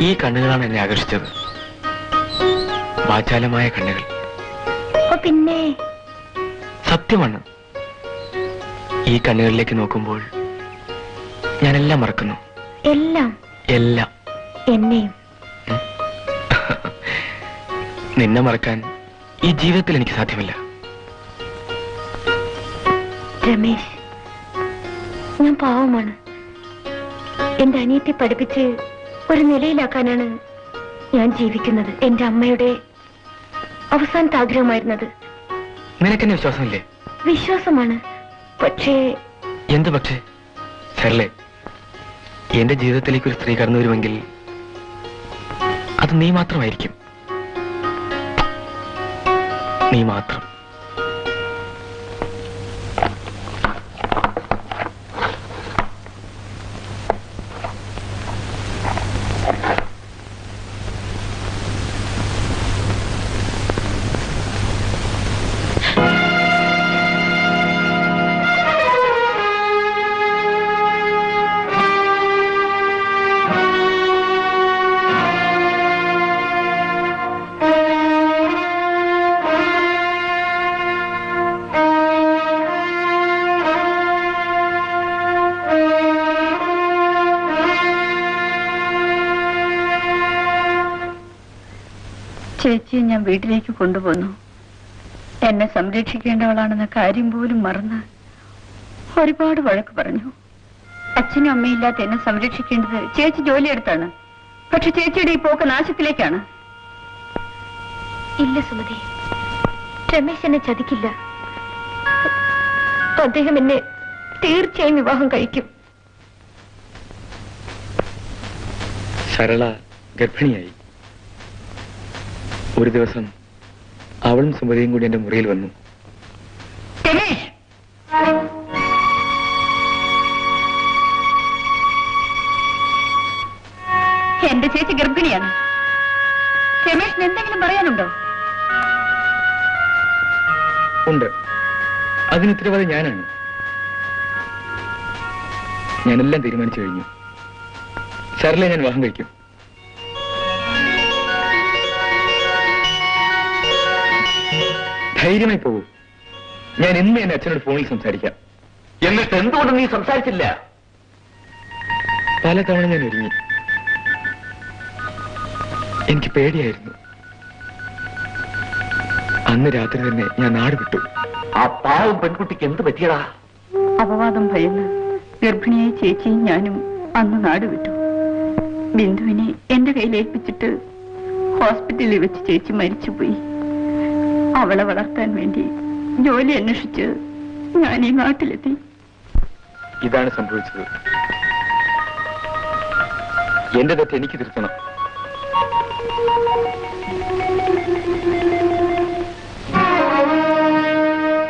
ഈ കണ്ണുകളാണ് എന്നെ ആകർഷിച്ചത്. വാചാലമായ കണ്ണുകൾ. പിന്നെ? സത്യമാണ്. ഈ കണ്ണുകളിലേക്ക് നോക്കുമ്പോൾ ഞാനെല്ലാം മറക്കുന്നു. എല്ലാം? എല്ലാം. എന്നെയും? നിന്നെ മറക്കാൻ ഈ ജീവിതത്തിൽ എനിക്ക് സാധ്യമല്ല. രമേശ് ഞാൻ പാവമാണ്. എന്റെ അനിയത്തെ പഠിപ്പിച്ച് ഒരു നിലയിലാക്കാനാണ് ഞാൻ ജീവിക്കുന്നത്. എന്റെ അമ്മയുടെ അവസാനത്തെ ആഗ്രഹമായിരുന്നത്. നിനക്കെന്നെ വിശ്വാസമില്ലേ? വിശ്വാസമാണ്. പക്ഷേ എന്ത് പക്ഷേ? സരളെ എന്റെ ജീവിതത്തിലേക്ക് ഒരു സ്ത്രീ കടന്നു വരുമെങ്കിൽ അത് നീ മാത്രമായിരിക്കും. നീ മാത്രം. ചേച്ചിയെ ഞാൻ വീട്ടിലേക്ക് കൊണ്ടുപോന്നു. എന്നെ സംരക്ഷിക്കേണ്ടവളാണെന്ന കാര്യം പോലും മറന്ന് ഒരുപാട് വഴക്ക് പറഞ്ഞു. അച്ഛനും അമ്മയും ഇല്ലാത്ത എന്നെ സംരക്ഷിക്കേണ്ടത് ചേച്ചി ജോലിയെടുത്താണ്. പക്ഷെ ചേച്ചിയുടെ ഈ പോക്ക് നാശത്തിലേക്കാണ്. ഇല്ല സുമതി. രമേശ് എന്നെ ചതിക്കില്ല. അദ്ദേഹം എന്നെ തീർച്ചയായും വിവാഹം കഴിക്കും. സരള ഗർഭിണിയായി. ഒരു ദിവസം അവളും സുമതിയും കൂടി എന്റെ മുറിയിൽ വന്നു. എന്റെ ചേച്ചി ഗർഭിണിയാണ്. രമേഷിന് എന്തെങ്കിലും പറയാനുണ്ടോ? ഉണ്ട്. അതിന് ഉത്തരവാദി ഞാനാണ്. ഞാനെല്ലാം തീരുമാനിച്ചു കഴിഞ്ഞു. സാറിലെ ഞാൻ വാഹം കഴിക്കും. ധൈര്യമായി പോകൂ. ഞാൻ ഇന്ന് എന്റെ അച്ഛനോട് ഫോണിൽ സംസാരിക്കാം. എന്നിട്ട് എന്തുകൊണ്ട് നീ സംസാരിച്ചില്ല? പലതവണ ഞാൻ ഒരുങ്ങി. എനിക്ക് പേടിയായിരുന്നു. അന്ന് രാത്രി തന്നെ ഞാൻ നാട് വിട്ടു. ആ പാവം പെൺകുട്ടിക്ക് എന്ത് പറ്റിയടാ? അപവാദം ഭയന്ന് ഗർഭിണിയായി ചേച്ചിയും ഞാനും അന്ന് നാട് വിട്ടു. ബിന്ദുവിനെ എന്റെ കയ്യിൽ ഏൽപ്പിച്ചിട്ട് ഹോസ്പിറ്റലിൽ വെച്ച് ചേച്ചി മരിച്ചുപോയി. അവളെ വളർത്താൻ വേണ്ടി ജോലി അന്വേഷിച്ച് ഞാൻ ഈ നാട്ടിലെത്തി. ഇതാണ് സംഭവിച്ചത്. എന്റെ തെറ്റ് എനിക്ക് തിരുത്തണം.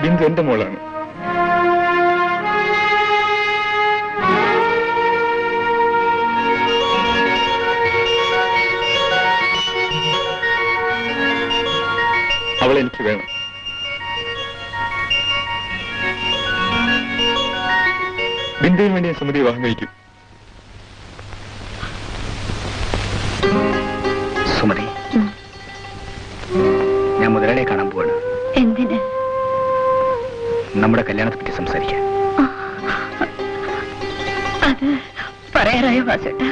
ബിന്ദു എന്റെ മോളാണ്. അവൾ എനിക്ക് വേണം. ബിന്ദുവിന് വേണ്ടി ഞാൻ സുമതി വിവാഹം കഴിക്കും. സുമതി. ഞാൻ മുതലാളിയെ കാണാൻ പോവാണ്. എന്തിന്? നമ്മുടെ കല്യാണത്തെ പറ്റി സംസാരിക്കാൻ. അത് പറയാറായോ വാസേട്ടാ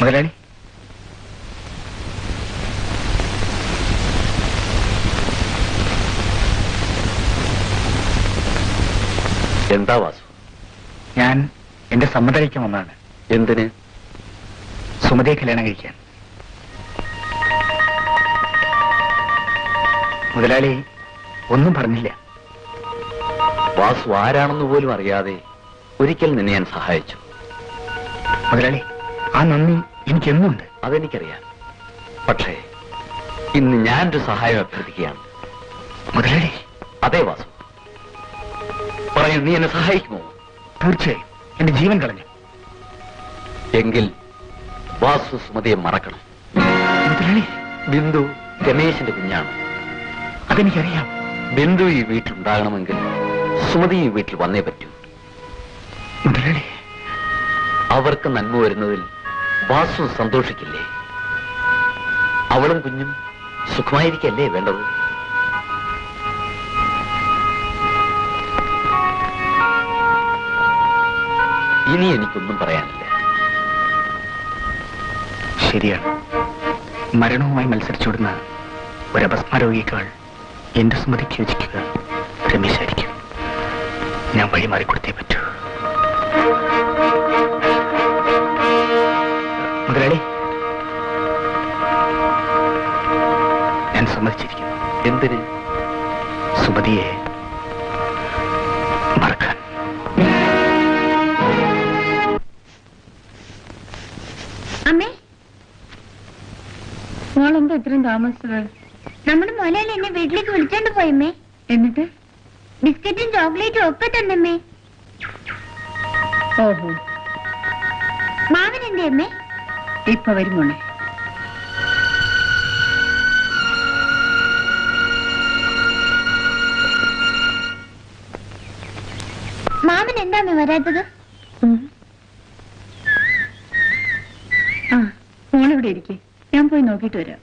മുതലാളി. എന്താ വാസു? ഞാൻ എന്റെ സമ്മതം വന്നാണ് എന്തിന്? സുമതിയെ കല്യാണം കഴിക്കാൻ. മുതലാളി ഒന്നും പറഞ്ഞില്ല. വാസു ആരാണെന്ന് പോലും അറിയാതെ ഒരിക്കൽ നിന്നെ ഞാൻ സഹായിച്ചു. മുതലാളി ആ നന്ദി എനിക്കെന്നുണ്ട്. അതെനിക്കറിയാം. പക്ഷേ ഇന്ന് ഞാൻ ഒരു സഹായം അഭ്യർത്ഥിക്കുകയാണ്. മുതലേ അതേ വാസു. പറയൂ നീ എന്നെ സഹായിക്കുമോ? തീർച്ചയായും. എന്റെ ജീവൻ കളഞ്ഞു. എങ്കിൽ വാസു സുമതിയെ മറക്കണം. മുതലേ ബിന്ദു രമേശിന്റെ കുഞ്ഞാണ്. അതെനിക്കറിയാം. ബിന്ദു ഈ വീട്ടിലുണ്ടാകണമെങ്കിൽ സുമതി ഈ വീട്ടിൽ വന്നേ പറ്റൂ. അവർക്ക് നന്മ വരുന്നതിൽ വാസു സന്തോഷിക്കില്ലേ? അവളും കുഞ്ഞും സുഖമായിരിക്കല്ലേ വേണ്ടത്? ഇനി എനിക്കൊന്നും പറയാനില്ല. ശരിയാണ്. മരണവുമായി മത്സരിച്ചോടുന്ന ഒരു അപസ്മാരോഗിക്കാൾ എന്റെ സ്മൃതിക്ക് യോജിക്കുക രമേശായിരിക്കും. ഞാൻ വഴിമാറിക്കൊടുത്തേ പറ്റൂ. മുതലാളി ഞാൻ സമ്മതിച്ചിരിക്കുന്നു. എന്തിന്? സുമതിയെ മറക്കാൻ. അമ്മേ മോളെന്താ ഇത്രയും താമസിച്ചത്? നമ്മുടെ മുതലാളി എന്നെ വീട്ടിലേക്ക് വിളിച്ചോണ്ട് പോയമ്മേ? എന്നിട്ട്? ബിസ്ക്കറ്റും ചോക്ലേറ്റും ഒക്കെ തന്നമ്മേ. ഓഹോ. മാവൻ എന്റെ അമ്മേ? ഇപ്പൊ വരും മോളെ. മാമൻ എന്താ അമ്മേ വരാത്തത് ആ മോളിവിടെ ഇരിക്കേ. ഞാൻ പോയി നോക്കിയിട്ട് വരാം.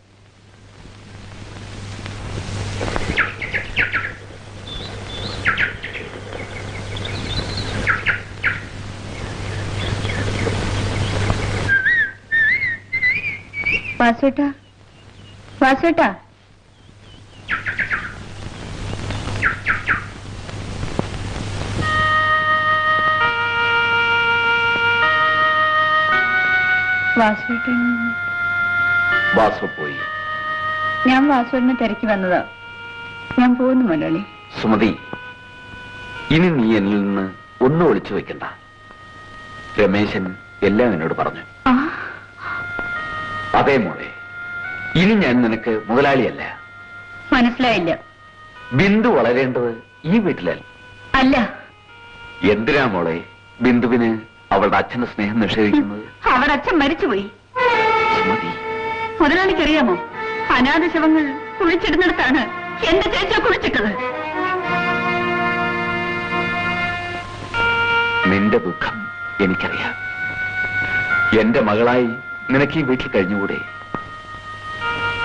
വാസു പോയി. ഞാൻ വാസുവിനെ തിരക്കി വന്നതാ. ഞാൻ പോകുന്നു മലയാളി സുമതി ഇനി നീ എന്നിൽ നിന്ന് ഒന്നും ഒളിച്ചു വെക്കണ്ട രമേശൻ എല്ലാം എന്നോട് പറഞ്ഞു. അതേ മോളെ ഇനി ഞാൻ നിനക്ക് മുതലാളിയല്ല. മനസ്സിലായില്ല. ബിന്ദു വളരേണ്ടത് ഈ വീട്ടിലല്ല. അല്ല. എന്തിനാ മോളെ ബിന്ദുവിന് അവളുടെ അച്ഛന്റെ സ്നേഹം നിഷേധിക്കുന്നത്? അവരുടെ അച്ഛൻ മരിച്ചുപോയി. സുമതി മുതലാളിക്കറിയാമോ? അനാഥ ശവങ്ങൾ കുഴിച്ചിടുന്നിടത്താണ് എന്റെ ചേച്ച കുഴിച്ചിട്ടത്. നിന്റെ ദുഃഖം എനിക്കറിയാം. എന്റെ മകളായി നിനക്ക് ഈ വീട്ടിൽ കഴിഞ്ഞുകൂടെ?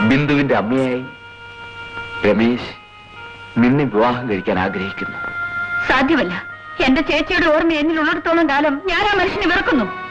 ബിന്ദുവിന്റെ അമ്മയായി രമേശ് നിന്നെ വിവാഹം കഴിക്കാൻ ആഗ്രഹിക്കുന്നു. സാധ്യമല്ല. എന്റെ ചേച്ചിയുടെ ഓർമ്മ എന്നിലുള്ളിടത്തോളം കാലം ഞാൻ ആ മനുഷ്യനെ വെറുക്കുന്നു.